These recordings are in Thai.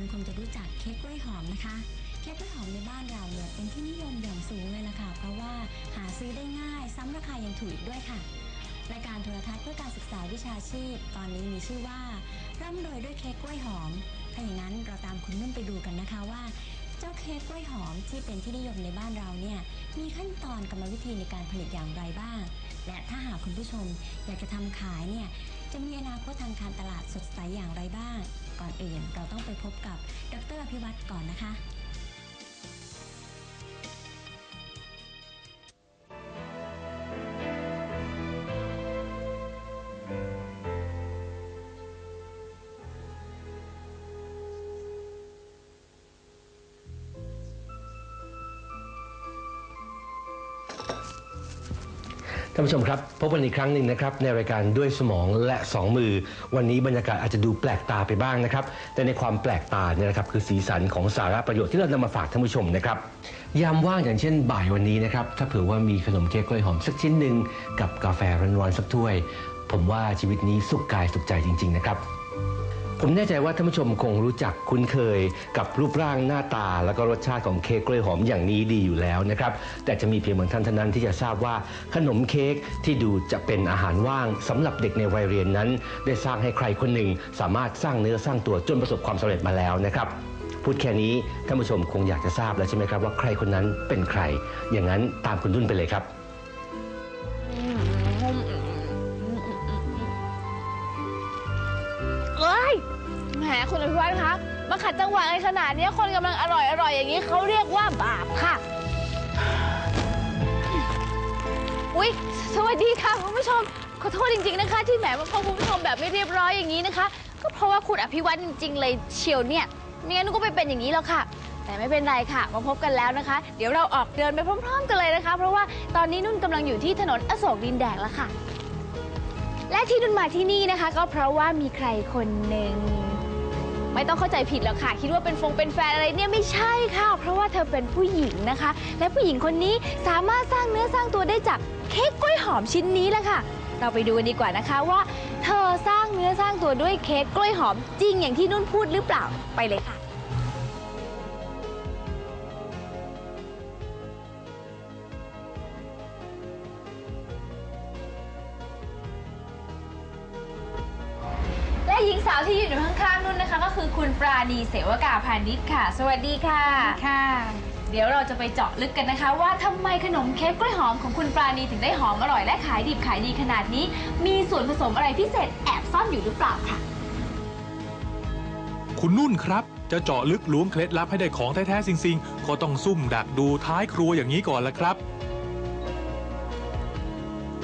คนคงจะรู้จักเค้กกล้วยหอมนะคะ เค้กกล้วยหอมในบ้านเราเนี่ยเป็นที่นิยมอย่างสูงเลยล่ะค่ะ เพราะว่าหาซื้อได้ง่ายซ้ำราคายังถูกอีกด้วยค่ะ รายการโทรทัศน์เพื่อการศึกษาวิชาชีพ ตอนนี้มีชื่อว่าร่ำรวยด้วยเค้กกล้วยหอม ถ้าอย่างนั้นเราตามคุณนุ่นไปดูกันนะคะว่า เจ้าเค้กกล้วยหอมที่เป็นที่นิยมในบ้านเราเนี่ยมีขั้นตอนกรรมวิธีในการผลิตอย่างไรบ้าง และถ้าหากคุณผู้ชมอยากจะทำขายเนี่ยจะมีอนาคตทางการตลาดสดใสอย่างไรบ้าง ก่อนอื่น เราต้องไปพบกับดรอภิวัตรก่อนนะคะ ท่านผู้ชมครับ พบกันอีกครั้งหนึ่งนะครับในรายการด้วยสมองและ 2 มือ วันนี้บรรยากาศอาจจะดูแปลกตาไปบ้างนะครับ แต่ในความแปลกตาเนี่ยนะครับคือสีสันของสาระประโยชน์ที่เรานำมาฝากท่านผู้ชมนะครับยามว่างอย่างเช่นบ่ายวันนี้นะครับถ้าเผื่อว่ามีขนมเค้กกล้วยหอมสักชิ้นหนึ่งกับกาแฟร้อนๆสักถ้วย ผมว่าชีวิตนี้สุขกายสุขใจจริง ๆ นะครับ ผมแน่ใจว่าท่านผู้ชมคงรู้จักคุ้นเคยกับรูปร่างหน้าตา แล้วก็รสชาติของเค้กกล้วยหอมอย่างนี้ดีอยู่แล้วนะครับแต่จะมีเพียงบางท่านเท่านั้นที่จะทราบว่าขนมเค้กที่ดูจะเป็นอาหารว่างสำหรับเด็กในวัยเรียนนั้น ได้สร้างให้ใครคนหนึ่ง สามารถสร้างเนื้อสร้างตัวจนประสบความสำเร็จมาแล้วนะครับพูดแค่นี้ท่านผู้ชมคงอยากจะทราบแล้วใช่ไหมครับว่าใครคนนั้นเป็นใคร อย่างนั้นตามคุณดุนไปเลยครับ แหมคุณอภิวัฒน์คะมาขัดจังหวะในขนาดนี้คนกำลังอร่อยอร่อยอย่างนี้เขาเรียกว่าบาปค่ะ อุ๊ย สวัสดีค่ะคุณผู้ชม ขอโทษจริง ๆนะคะ ที่แหมมาพบคุณผู้ชมแบบไม่เรียบร้อยอย่างนี้นะคะ ก็เพราะว่าคุณอภิวัฒน์จริงๆเลยเชียวเนี่ยไม่งั้นก็ไปเป็นอย่างนี้แล้วค่ะ แต่ไม่เป็นไรค่ะ มาพบกันแล้วนะคะ เดี๋ยวเราออกเดินไปพร้อม ๆ กันเลยนะคะ เพราะว่าตอนนี้นุ่นกำลังอยู่ที่ถนนอโศกดินแดงแล้วค่ะ และที่นุ่นมาที่นี่นะคะ ก็เพราะว่ามีใครคนหนึ่ง ไม่ต้องเข้าใจผิดหรอกค่ะ คิดว่าเป็นฟงเป็นแฟนอะไรเนี่ยไม่ใช่ค่ะ เพราะว่าเธอเป็นผู้หญิงนะคะ และผู้หญิงคนนี้สามารถสร้างเนื้อสร้างตัวได้จากเค้กกล้วยหอมชิ้นนี้แหละค่ะ เราไปดูกันดีกว่านะคะว่า เธอสร้างเนื้อสร้างตัวด้วยเค้กกล้วยหอมจริงอย่างที่นุ่นพูดหรือเปล่าไปเลยค่ะและ ณปราณีเสวกาพานิชค่ะ สวัสดีค่ะ ค่ะ เดี๋ยวเราจะไปเจาะลึกกันนะคะ ว่าทำไมขนมเค้กกล้วยหอมของคุณปราณีถึงได้หอมอร่อยและขายดิบขายดีขนาดนี้ มีส่วนผสมอะไรพิเศษแอบซ่อนอยู่หรือเปล่าค่ะ คุณนุ่นครับ จะเจาะลึกล้วงเคล็ดลับให้ได้ของแท้ๆจริงๆก็ต้องซุ่มดักดูท้ายครัวอย่างนี้ก่อนละครับ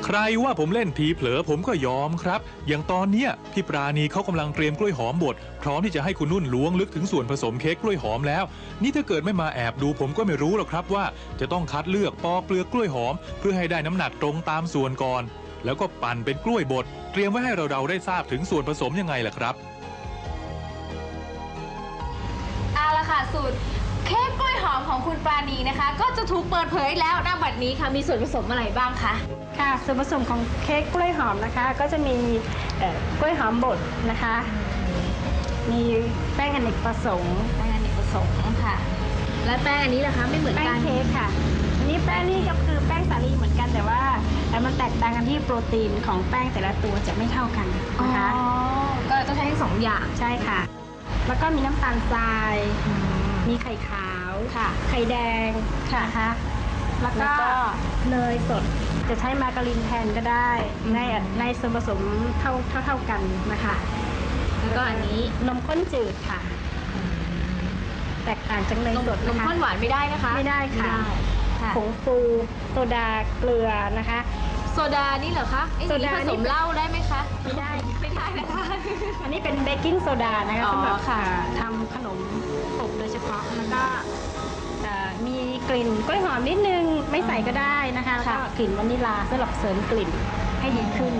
ใครว่าผมเล่นทีเผลอผมก็ยอมครับ อย่างตอนเนี้ยพี่ปราณีเขากำลังเตรียมกล้วยหอมบดพร้อมที่จะให้คุณนุ่นล้วงลึกถึงส่วนผสมเค้กกล้วยหอมแล้ว นี่ถ้าเกิดไม่มาแอบดูผมก็ไม่รู้หรอกครับว่า จะต้องคัดเลือกปอกเปลือกกล้วยหอม เพื่อให้ได้น้ำหนักตรงตามส่วนก่อน แล้วก็ปั่นเป็นกล้วยบดเตรียมไว้ให้เราเราได้ทราบถึงส่วนผสมยังไงล่ะครับเอาละค่ะสูตร เค้กกล้วยหอมของคุณปราณีนะคะ ก็จะถูกเปิดเผยแล้วณบัดนี้ค่ะมีส่วนผสมอะไรบ้างคะค่ะส่วนผสมของเค้กกล้วยหอมนะคะ ก็จะมีเอ่อกล้วยหอมบดนะคะ มีแป้งอเนกประสงค์แป้งอเนกประสงค์ค่ะ และแป้งอันนี้ล่ะคะไม่เหมือนแป้กังนเค้กค่ะอันนี้แป้งนี่ก็คือแป้งสาลีเหมือนกันแต่ว่าแต่มันแตกต่างกันที่โปรตีนของแป้งแต่ละตัวจะไม่เท่ากันอ๋อนะคะ ก็เลยต้องใช้ทั้งสองอย่าง ใช่ค่ะ แล้วก็มีน้ำตาลทรายมี ไข่ขาวค่ะไข่แดงนะคะแล้วแล้ก็วก็ เนยสดจะใช้มาการินแทนก็ได้ ในในส่วนผสมเท่าเท่าเท่ากันนะคะ แล้วก็อันนี้นมข้นจืดค่ะ แตกต่างจากเนยนมสดนนะมคะ ข้นหวานไม่ได้นะคะไม่ได้ค่ะค่ะผงฟูโซดาเกลือนะคะ โซดานี่เหรอคะไอ้โซนี่ดาผนี่สมเหล้าได้ไหมคะไม่ได้ ไม่ได้นะคะ อันนี้เป็นเบกกิ้งโซดานะคะอ๋อสำหรับค่ะ ทำขนมอบโดย เฉพาะแล้วก็เอ่อมีกลิ่นกล้วยหอมนิดนึง ไม่ใส่ก็ได้นะคะแล้วก็กลิ่นวานิลาสำหรับเสริมกลิ่นให้ดีขึ้น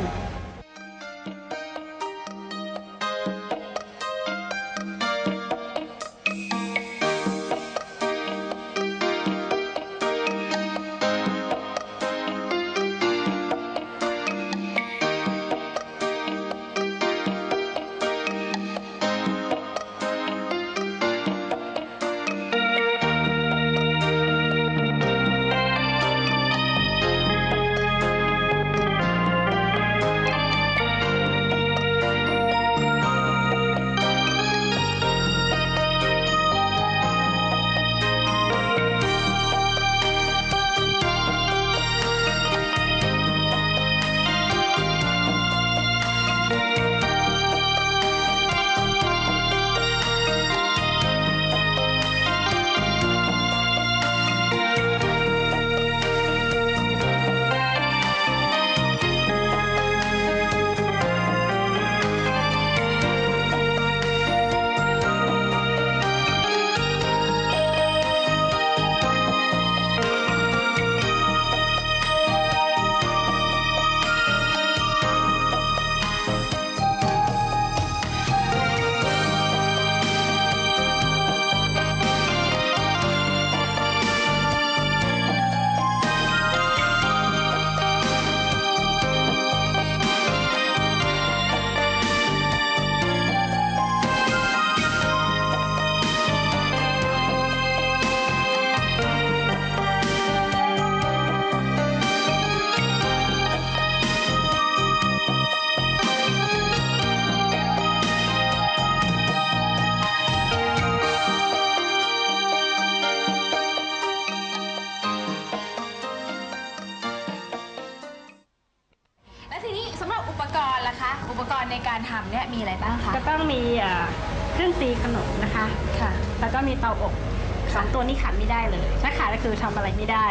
คือทำอะไรไม่ได้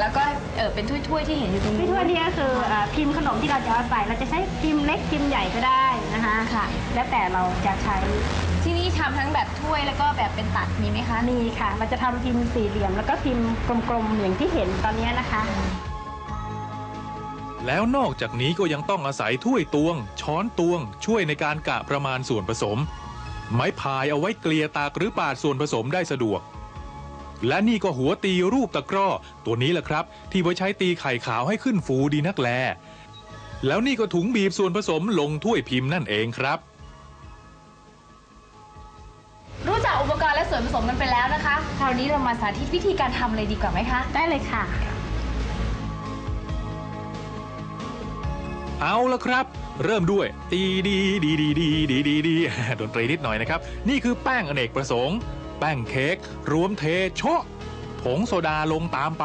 แล้วก็เออเป็นถ้วยๆที่เห็นอยู่ตรงพี่นี้ถ้วยนี่ก็คือเอ่อพิมพ์ขนมที่เราจะเอาใส่เราจะใช้พิมพ์เล็กพิมพ์ใหญ่ก็ได้นะคะค่ะ แล้วแต่เราจะใช้ที่นี่ทำทั้งแบบถ้วยแล้วก็แบบเป็นตัดมีไหมคะ มีค่ะ เราจะทำพิมพ์สี่เหลี่ยม แล้วก็พิมพ์กลมๆอย่างที่เห็นตอนนี้นะคะ แล้วนอกจากนี้ก็ยังต้องอาศัยถ้วยตวง ช้อนตวง ช่วยในการกะประมาณส่วนผสม ไม้พายเอาไว้เกลี่ยตากหรือปาดส่วนผสมได้สะดวก และนี่ก็หัวตีรูปตะกร้อ ตัวนี้แหละครับ ที่ไว้ใช้ตีไข่ขาวให้ขึ้นฟูดีนักแล แล้วนี่ก็ถุงบีบส่วนผสมลงถ้วยพิมพ์นั่นเองครับ รู้จักอุปกรณ์และส่วนผสมกันไปแล้วนะคะ คราวนี้เรามาสาธิตวิธีการทำเลยดีกว่าไหมคะ ได้เลยค่ะ เอาละครับ เริ่มด้วยตีดีดีดีดีดีดีดีดนตรีนิดหน่อยนะครับ นี่คือแป้งอเนกประสงค์ แป้งเค้กรวมเทโชะผงโซดาลงตามไป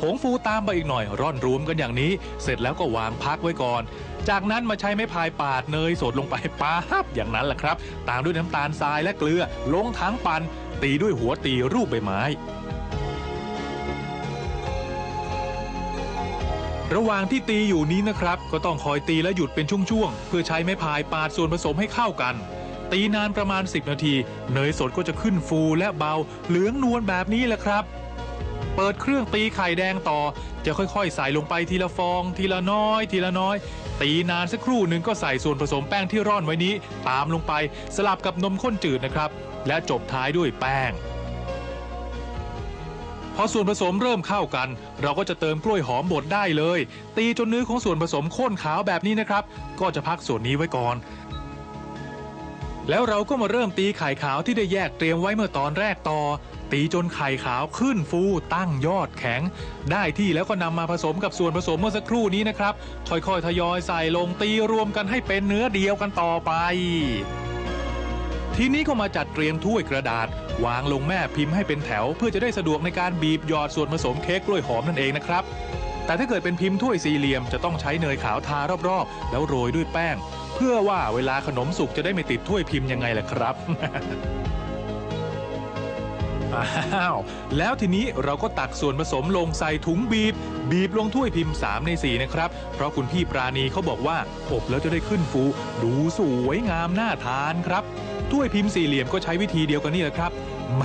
ผงฟูตามไปอีกหน่อย ร่อนรวมกันอย่างนี้ เสร็จแล้วก็วางพักไว้ก่อน จากนั้นมาใช้ไม้พายปาดเนยสดลงไปปาบอย่างนั้นแหละครับ ตามด้วยน้ำตาลทรายและเกลือ ลงทั้งปัน ตีด้วยหัวตีรูปใบไม้ ระหว่างที่ตีอยู่นี้นะครับ ก็ต้องคอยตีและหยุดเป็นช่วงๆเพื่อใช้ไม้พายปาดส่วนผสมให้เข้ากัน ตีนานประมาณ 10 นาที เนยสดก็จะขึ้นฟูและเบา เหลืองนวลแบบนี้แหละครับ เปิดเครื่องตีไข่แดงต่อ จะค่อยๆ ใส่ลงไปทีละฟอง ทีละน้อย ทีละน้อย ตีนานสักครู่หนึ่งก็ใส่ส่วนผสมแป้งที่ร่อนไว้นี้ ตามลงไปสลับกับนมข้นจืดนะครับ และจบท้ายด้วยแป้งพอส่วนผสมเริ่มเข้ากัน เราก็จะเติมกล้วยหอมบดได้เลย ตีจนเนื้อของส่วนผสมข้นขาวแบบนี้นะครับ ก็จะพักส่วนนี้ไว้ก่อน แล้วเราก็มาเริ่มตีไข่ขาวที่ได้แยกเตรียมไว้เมื่อตอนแรกต่อ ตีจนไข่ขาวขึ้นฟูตั้งยอดแข็ง ได้ที่แล้วก็นำมาผสมกับส่วนผสมเมื่อสักครู่นี้นะครับ ค่อยๆ ทยอยใส่ลงตีรวมกันให้เป็นเนื้อเดียวกันต่อไป ทีนี้ก็มาจัดเตรียมถ้วยกระดาษ วางลงแม่พิมพ์ให้เป็นแถว เพื่อจะได้สะดวกในการบีบหยอดส่วนผสมเค้กกล้วยหอมนั่นเองนะครับแต่ถ้าเกิดเป็นพิมพ์ถ้วยสี่เหลี่ยมจะต้องใช้เนยขาวทารอบๆ แล้วโรยด้วยแป้ง เพื่อว่าเวลาขนมสุกจะได้ไม่ติดถ้วยพิมพ์ยังไงล่ะครับ อ้าว แล้วทีนี้เราก็ตักส่วนผสมลงใส่ถุงบีบ บีบลงถ้วยพิมพ์ 3 ใน 4 นะครับ เพราะคุณพี่ปราณีเขาบอกว่า อบแล้วจะได้ขึ้นฟู ดูสวยงามน่าทานครับ ถ้วยพิมพ์สี่เหลี่ยมก็ใช้วิธีเดียวกันนี่แหละครับแหม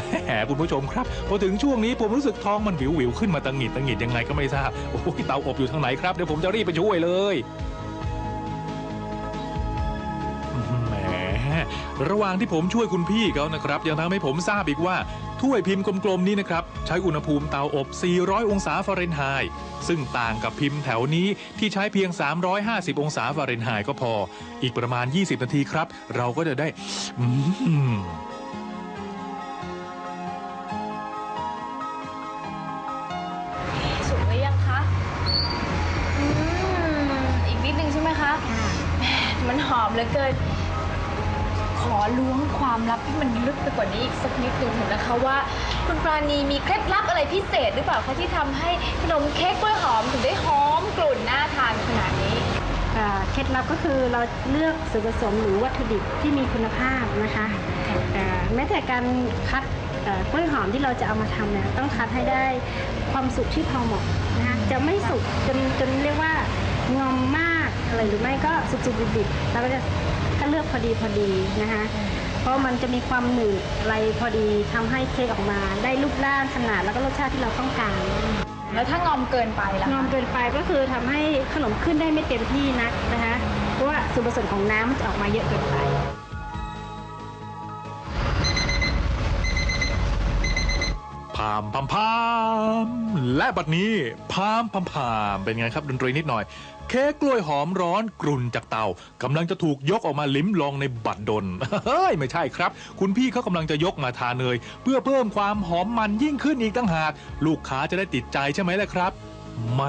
คุณผู้ชมครับ พอถึงช่วงนี้ผมรู้สึกท้องมันวิววิวขึ้นมาตังหิดตังหิดยังไงก็ไม่ทราบ โอ้ยเตาอบอยู่ทางไหนครับ เดี๋ยวผมจะรีบไปช่วยเลย ระหว่างที่ผมช่วยคุณพี่เขานะครับ ยังทำให้ผมทราบอีกว่า ถ้วยพิมพ์กลมๆนี้นะครับ ใช้อุณหภูมิเตาอบ 400 องศาฟาเรนไฮต์ซึ่งต่างกับพิมพ์แถวนี้ที่ใช้เพียง 350 องศาฟาเรนไฮต์ก็พอ อีกประมาณ 20 นาทีครับ เราก็จะได้อืมสุกหรือยังคะอืมอีกนิดนึงใช่ไหมคะแหมมันหอมเหลือเกิน ขอล้วงความลับให้มันลึกไปกว่านี้อีกสักนิดหนึ่งเถอะนะคะว่า คุณปราณีมีเคล็ดลับอะไรพิเศษหรือเปล่าคะที่ทำให้ขนมเค้กกล้วยหอมถึงได้หอมกลุ่นน่าทานขนาดนี้ อ่าเคล็ดลับก็คือเราเลือกส่วนผสมหรือวัตถุดิบที่มีคุณภาพนะคะอ่าแม้แต่การคัดเอ่อกล้วยหอมที่เราจะเอามาทำเนี่ยต้องคัดให้ได้ความสุกที่พอเหมาะนะคะจะไม่สุกจนจนเรียกว่างอมมากอะไรหรือไม่ก็สุกๆดิบๆเราก็จะก็ เลือกพอดีพอดีนะคะเพราะมันจะมีความหนืดอะไรพอดีทำให้เค้กออกมา ได้รูปร่างขนาดแล้วก็รสชาติที่เราต้องการแล้วถ้างอมเกินไปล่ะงอมเกินไปก็คือทำให้ขนมขึ้นได้ไม่เต็มที่นักนะคะเพราะว่าส่วนผสมของน้ำมันจะออกมาเยอะเกินไปาม พามพามและบัดนี้พามพามพามเป็นไงครับดนตรีนิดหน่อย เค้กกล้วยหอมร้อนกรุ่นจากเตากำลังจะถูกยกออกมาลิ้มลองในบัดดลเฮ้ยไม่ใช่ครับ คุณพี่เขากำลังจะยกมาทาเนย เพื่อเพิ่มความหอมมันยิ่งขึ้นอีกตั้งหาก ลูกค้าจะได้ติดใจใช่ไหมล่ะครับ แหม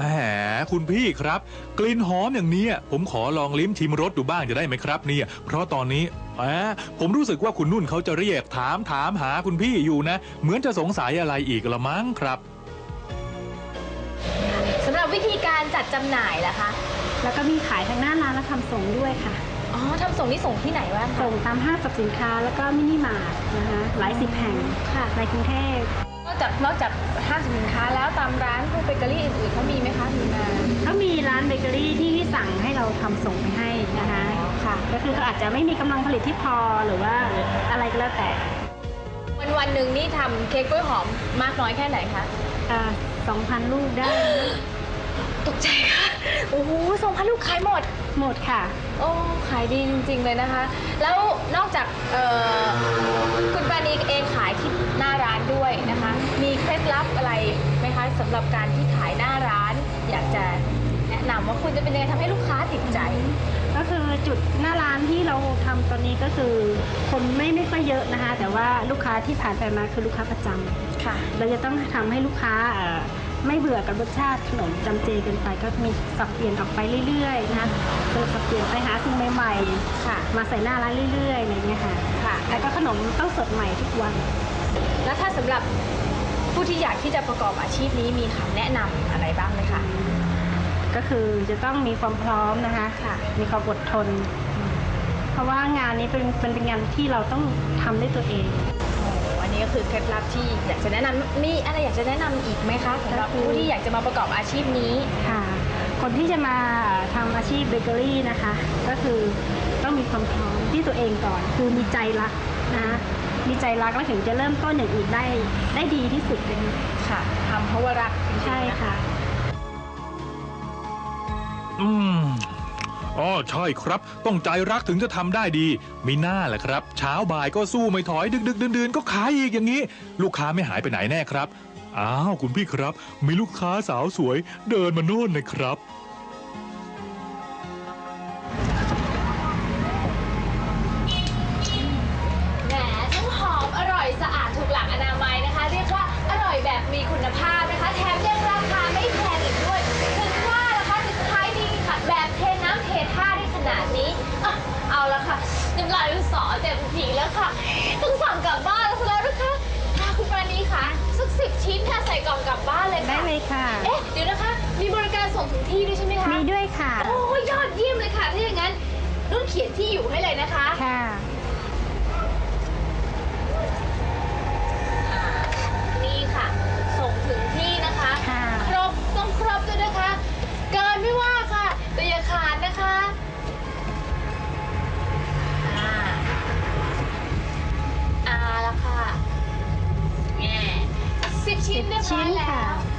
คุณพี่ครับ กลิ่นหอมอย่างเนี้ยผมขอลองลิ้มชิมรสดูบ้างจะได้ไหมครับเนี่ย เพราะตอนนี้แหมผมรู้สึกว่าคุณนุ่นเขาจะเรียกถามถามหาคุณพี่อยู่นะ เหมือนจะสงสัยอะไรอีกละมั้งครับ สำหรับวิธีการจัดจำหน่ายล่ะคะ แล้วก็มีขายทางหน้าร้านและทำส่งด้วยค่ะ อ๋อทำส่งนี่ส่งที่ไหนวะ ส่งตามห้างสรรพสินค้าแล้วก็มินิมาร์ทนะคะหลายสิบแห่งค่ะ ในกรุงเทพน อกจากนอกจากห้างสินค้าแล้วตามร้านพวกเบเกอรี่อื่นๆเขามีไหมคะมีมาก็มีร้านเบเกอรี่ที่สั่งให้เราทำส่งไปให้นะคะค่ะ ก็คือเขาอาจจะไม่มีกำลังผลิตที่พอหรือว่าอะไรก็แล้วแต่วันวันๆหนึ่งนี่ทำเค้กกล้วยหอมมากน้อยแค่ไหนคะ สองพันลูกได้ ตกใจค่ะ โอ้โหสองพันลูกขายหมด หมดค่ะ โอ้ ขายดีจริง ๆ เลยนะคะ แล้วนอกจากเอ่อคุณปานีเองขายที่หน้าร้าน ด้วยนะคะ มีเคล็ดลับอะไรไหมคะสำหรับการที่ขายหน้าร้าน อยากจะแนะนำว่าคุณจะเป็นยังไงทำให้ลูกค้าติดใจ ก็คือจุดหน้าร้านที่เราทำตอนนี้ก็คือ คนไม่ไม่ค่อยเยอะนะคะ แต่ว่าลูกค้าที่ผ่านไปมาคือลูกค้าประจำค่ะ เราจะต้องทำให้ลูกค้าเอ่อไม่เบื่อกับรสชาติขนมจำเจเกินไป ก็มีสับเปลี่ยนออกไปเรื่อยๆนะคะเออสับเปลี่ยนไปหาสิ่งใหม่ๆค่ะมาใส่หน้าร้านเรื่อยๆอะไรเงี้ยค่ะ ค่ะ แล้วก็ขนมต้องสดใหม่ทุกวัน แล้วถ้าสำหรับผู้ที่อยากที่จะประกอบอาชีพนี้มีคำแนะนำอะไรบ้างไหมคะ ก็คือจะต้องมีความพร้อมนะคะ ค่ะ มีความอดทน เพราะว่างานนี้เป็นเป็นเป็นงานที่เราต้องทำด้วยตัวเอง โอ้อันนี้ก็คือเคล็ดลับที่อยากจะแนะนำมีอะไรอยากจะแนะนำอีกไหมคะสำหรับผู้ที่อยากจะมาประกอบอาชีพนี้ ค่ะ คนที่จะมาทำอาชีพเบเกอรี่นะคะ ก็คือต้องมีความพร้อมที่ตัวเองก่อน คือมีใจรักนะคะ มีใจรักแล้วถึงจะเริ่มต้นอย่างอื่นได้ได้ดีที่สุดเลยค่ะทำเพราะว่ารักจริงๆใช่ค่ะ อืมอ๋อใช่ครับ ต้องใจรักถึงจะทำได้ดี มีหน้าแหละครับ เช้าบ่ายก็สู้ไม่ถอยดึกดึกๆดื่นๆก็ขายอีกอย่างนี้ ลูกค้าไม่หายไปไหนแน่ครับ อ้าว คุณพี่ครับ มีลูกค้าสาวสวย เดินมาโน่นนะครับ ค่ะได้เลยค่ะ เอ๊ะ เดี๋ยวนะคะ มีบริการส่งถึงที่ด้วยใช่ไหมคะ มีด้วยค่ะ โอ้ยยอดเยี่ยมเลยค่ะ ถ้าอย่างนั้นนุ่นเขียนที่อยู่ให้เลยนะคะ ค่ะ นี่ค่ะ ส่งถึงที่นะคะ ค่ะ ครบ ต้องครบด้วยนะคะ เกินไม่ว่าค่ะ แต่อย่าขาดนะคะอ่าอ่าละค่ะแง่สิบชิ้นเรียบร้อยชิ้นแล้ค่ะว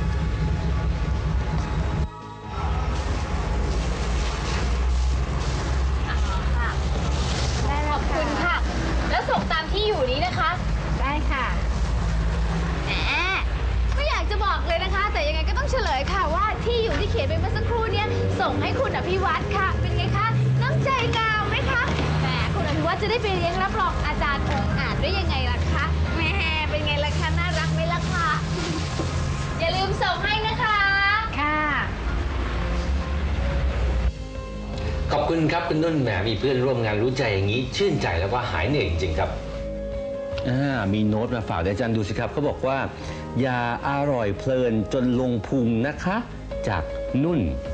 ได้ไปเรียนรับรองอาจารย์องค์อาจได้ยังไงล่ะคะแหมเป็นไงล่ะคะน่ารักไหมล่ะคะ อย่าลืมส่งให้นะคะ ค่ะ ขอบคุณครับคุณนุ่นแหมมีเพื่อนร่วมงานรู้ใจอย่างนี้ ชื่นใจแล้วก็หายเหนื่อยจริงๆครับ อ่ามีโน้ตมาฝากเดี๋ยวอาจารย์ดูสิครับเขาบอกว่าอย่าอร่อยเพลินจนลงพุงนะคะ จากนุ่นแห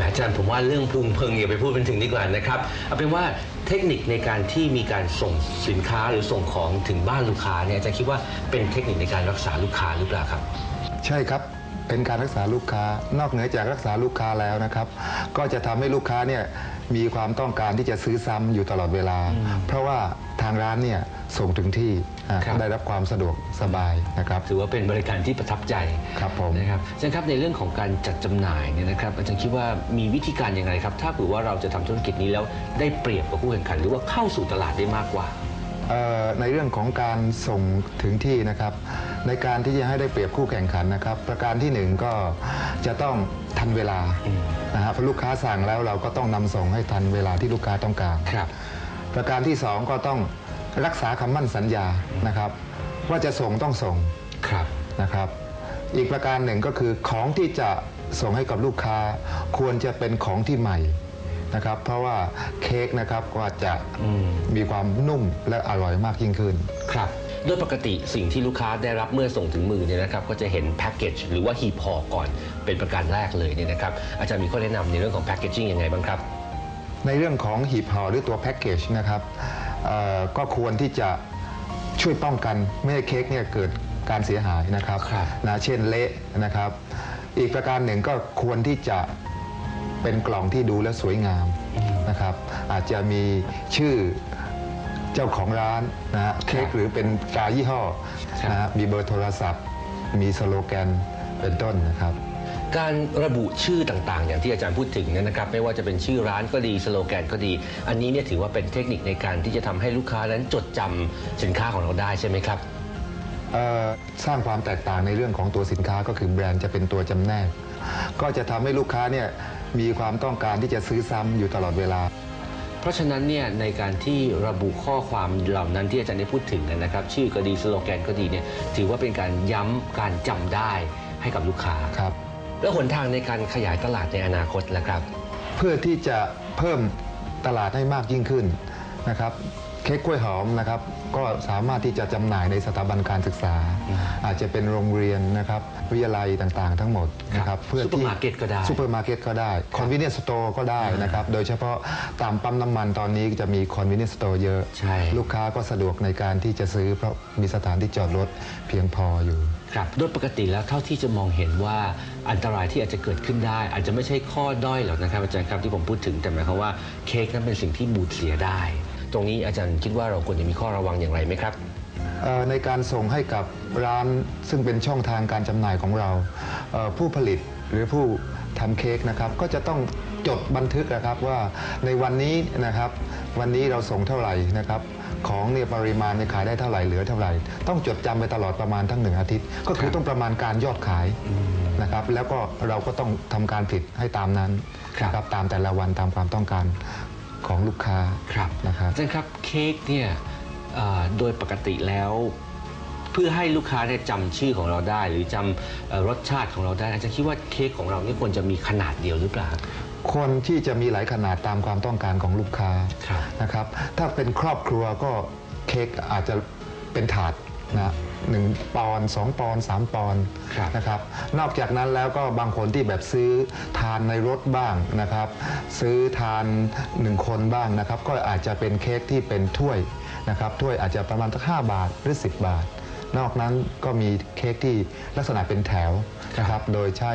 มอาจารย์ผมว่าเรื่องพุงเพิงอย่าไปพูดเป็นถึงดีกว่านะครับเอาเป็นว่าเทคนิคในการที่มีการส่งสินค้าหรือส่งของถึงบ้านลูกค้าเนี่ยอาจารย์คิดว่าเป็นเทคนิคในการรักษาลูกค้าหรือเปล่าครับ ใช่ครับเป็นการรักษาลูกค้านอกเหนือจากรักษาลูกค้าแล้วนะครับ ก็จะทำให้ลูกค้าเนี่ยมีความต้องการที่จะซื้อซ้ำอยู่ตลอดเวลา เพราะว่าทางร้านเนี่ยส่งถึงที่ อะครับ ได้รับความสะดวกสบายนะครับถือว่าเป็นบริการที่ประทับใจครับผม นะครับอาจารย์ครับในเรื่องของการจัดจำหน่ายเนี่ยนะครับอาจารย์คิดว่ามีวิธีการยังไงครับ ถ้าเผื่อว่าเราจะทำธุรกิจนี้แล้วได้เปรียบกับคู่แข่งขัน หรือว่าเข้าสู่ตลาดได้มากกว่า เอ่อในเรื่องของการส่งถึงที่นะครับ ในการที่จะให้ได้เปรียบคู่แข่งขันนะครับ ประการที่หนึ่งก็จะต้องทันเวลาอืม นะฮะเพราะลูกค้าสั่งแล้วเราก็ต้องนำส่งให้ทันเวลาที่ลูกค้าต้องการ ครับ ประการที่สองก็ต้อง รักษาคำมั่นสัญญานะครับ ว่าจะส่งต้องส่งครับนะครับ อีกประการหนึ่งก็คือของที่จะส่งให้กับลูกค้า ควรจะเป็นของที่ใหม่นะครับ เพราะว่าเค้กนะครับก็จะอืมมีความนุ่มและอร่อยมากยิ่งขึ้นครับโดยปกติสิ่งที่ลูกค้าได้รับเมื่อส่งถึงมือเนี่ยนะครับก็จะเห็นแพ็กเกจหรือว่าหีบห่อก่อนเป็นเป็นประการแรกเลยเนี่ยนะครับอาจารย์มีข้อแนะนำในเรื่องของแพ c เกจจิ้งยังไงบ้างครับ ในเรื่องของหีบห่อหรือตัวแพ็กเกจนะครับเอ่อ ก็ควรที่จะช่วยป้องกันไม่ให้เค้กเนี่ยเกิดการเสียหายนะครับครับ นะเช่นเละนะครับ อีกประการหนึ่งก็ควรที่จะเป็นกล่องที่ดูและสวยงามนะครับ อาจจะมีชื่อเจ้าของร้านนะฮะเค้กหรือเป็นกายี่ห้อนะฮะมีเบอร์โทรศัพท์ มีสโลแกนเป็นต้นนะครับ การระบุชื่อต่างๆ อย่างที่อาจารย์พูดถึงเนยนะครับ ไม่ว่าจะเป็นชื่อร้านก็ดีสโลแกนก็ดี อันนี้เนี่ยถือว่าเป็นเทคนิคในการที่จะทำให้ลูกค้านั้นจดจำสินค้าของเราได้ใช่ไหมครับเอ่อสร้างความแตกต่างในเรื่องของตัวสินค้าก็คือแบรนด์จะเป็นตัวจำแนก ก็จะทำให้ลูกค้าเนี่ยมีความต้องการที่จะซื้อซ้ำอยู่ตลอดเวลา เพราะฉะนั้นเนี่ยในการที่ระบุข้อความเหล่านั้นที่อาจารย์ได้พูดถึงนะครับ ชื่อก็ดีสโลแกนก็ดีเนี่ยถือว่าเป็นการย้ำการจำได้ให้กับลูกค้าครับ แล้วหนทางในการขยายตลาดในอนาคตล่ะครับ เพื่อที่จะเพิ่มตลาดให้มากยิ่งขึ้นนะครับเค้กกล้วยหอมนะครับก็สามารถที่จะจำหน่ายในสถาบันการศึกษา อาจจะเป็นโรงเรียนนะครับวิทยาลัยต่างๆ ทั้งหมดนะครับซุปเปอร์มาร์เก็ตก็ได้ซูเปอร์มาร์เก็ตก็ได้คอนเว n เนียนสโตร์ก็ได้นะครับโดยเฉพาะตามปั๊มน้ำมันตอนนี้จะมีคอนเว n เนียนสโตร์เยอะใช่ลูกค้าก็สะดวกในการที่จะซื้อเพราะมีสถานที่จอดรถเพียงพออยู่ ครับโดยปกติแล้วเท่าที่จะมองเห็นว่าอันตรายที่อาจจะเกิดขึ้นได้ อาจจะไม่ใช่ข้อด้อยหรอกนะครับอาจารย์ครับที่ผมพูดถึงแต่หมายความว่าเค้กนั้นเป็นสิ่งที่บูดเสียได้ ตรงนี้อาจารย์คิดว่าเราควรจะมีข้อระวังอย่างไรไหมครับ เอ่อในการส่งให้กับร้านซึ่งเป็นช่องทางการจำหน่ายของเราเอ่อผู้ผลิตหรือผู้ทำเค้กนะครับ ก็จะต้องจดบันทึกนะครับว่าในวันนี้นะครับ วันนี้เราส่งเท่าไหร่นะครับของเนี่ยปริมาณเนี่ยขายได้เท่าไหร่เหลือเท่าไหร่ ต้องจดจำไปตลอดประมาณทั้งหนึ่งอาทิตย์ ก็คือต้องประมาณการยอดขายนะครับ แล้วก็เราก็ต้องทำการผลิตให้ตามนั้นครับนะครับตามแต่ละวันตามความต้องการของลูกค้าครับนะครับอาจารย์ครับเค้กเนี่ยเอ่อโดยปกติแล้ว เพื่อให้ลูกค้าเนี่ยจำชื่อของเราได้ หรือจำเอ่อรสชาติของเราได้อาจารย์คิดว่าเค้กของเราเนี่ยควรจะมีขนาดเดียวหรือเปล่า คนที่จะมีหลายขนาดตามความต้องการของลูกค้าครับนะครับ ถ้าเป็นครอบครัวก็เค้กอาจจะเป็นถาดนะหนึ่งปอนด์สองปอนด์สามปอนด์ครับนะครับนอกจากนั้นแล้วก็บางคนที่แบบซื้อทานในรถบ้างนะครับ ซื้อทานหนึ่งคนบ้างนะครับ ก็อาจจะเป็นเค้กที่เป็นถ้วยนะครับถ้วยอาจจะประมาณสักห้าบาทหรือ 10 บาท นอกนั้นก็มีเค้กที่ลักษณะเป็นแถวนะครับ โดยใช้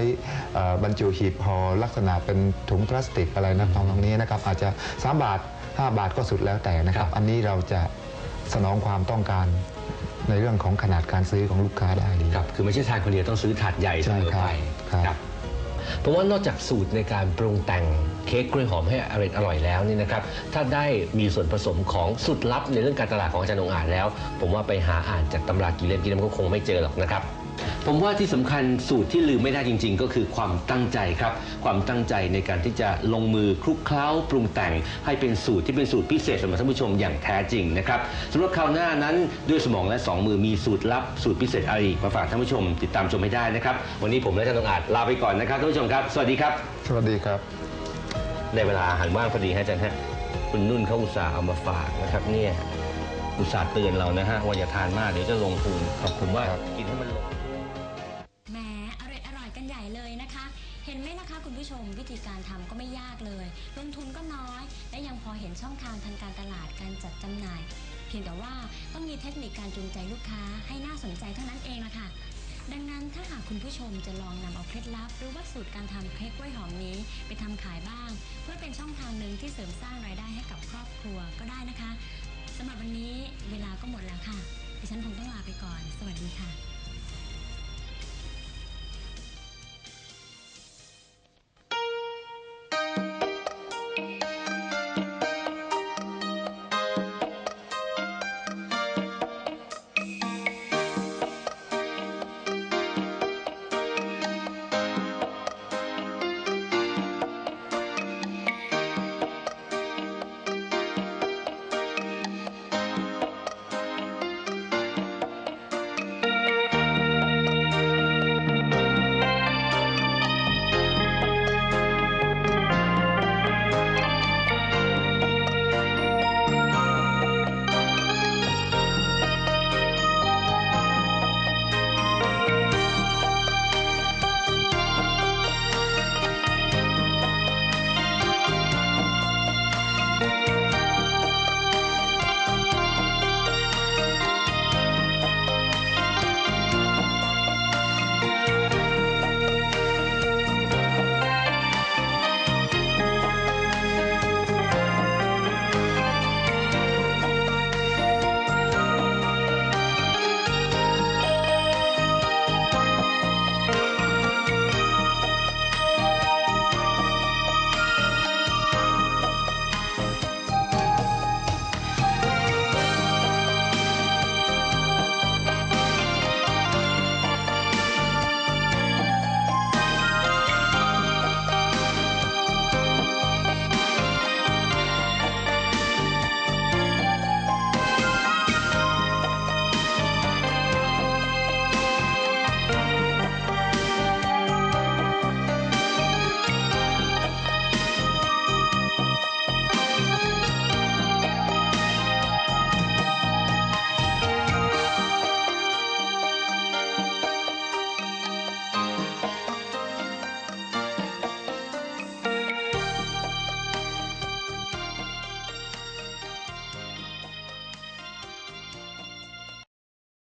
เอ่อบรรจุหีบห่อลักษณะเป็นถุงพลาสติกอะไรนะตรงนี้นะครับอาจจะ 3 บาท 5 บาทก็สุดแล้วแต่นะครับ อันนี้เราจะสนองความต้องการในเรื่องของขนาดการซื้อของลูกค้าได้ดีครับ คือไม่ใช่ทานคนเดียวต้องซื้อถาดใหญ่เสมอไปใช่ครับ ผมว่านอกจากสูตรในการปรุงแต่งเค้กกล้วยหอมให้อร่อยอร่อยแล้วนี่นะครับถ้าได้มีส่วนผสมของสุดลับในเรื่องการตลาดของอาจารย์องอาจแล้ว ผมว่าไปหาอ่านจากตำรากี่เล่มกี่เล่มก็คงไม่เจอหรอกนะครับ ผมว่าที่สำคัญสูตรที่ลืมไม่ได้จริง ๆ ก็คือความตั้งใจครับ ความตั้งใจในการที่จะลงมือคลุกเคล้าปรุงแต่ง ให้เป็นสูตรที่เป็นสูตรพิเศษสำหรับท่านผู้ชมอย่างแท้จริงนะครับสำหรับคราวหน้านั้นด้วยสมองและสองมือมีสูตรลับสูตรพิเศษอะไรอีกมาฝากท่านผู้ชม ติดตามชมให้ได้นะครับ วันนี้ผมและอาจารย์องอาจลาไปก่อนนะครับท่านผู้ชมครับ สวัสดีครับ สวัสดีครับ ในเวลาอาหารว่างพอดีฮะอาจารย์ฮะคุณนุ่นเขาอุตส่าห์เอามาฝากนะครับเนี่ยอุตส่าห์เตือนเรานะฮะว่าอย่าทานมากเดี๋ยวจะลงพุงขอบคุณว่าครับกินให้มันลง ธีการทำก็ไม่ยากเลย ลงทุนก็น้อย และยังพอเห็นช่องทางทางการตลาดการจัดจำหน่าย เพียงแต่ว่าต้องมีเทคนิคการจูงใจลูกค้าให้น่าสนใจเท่านั้นเองละค่ะ ดังนั้นถ้าหากคุณผู้ชมจะลองนำเอาเคล็ดลับ หรือว่าสูตรการทำเค้กกล้วยหอมนี้ ไปทำขายบ้าง เพื่อเป็นช่องทางหนึ่งที่เสริมสร้างรายได้ให้กับครอบครัวก็ได้นะคะสำหรับวันนี้เวลา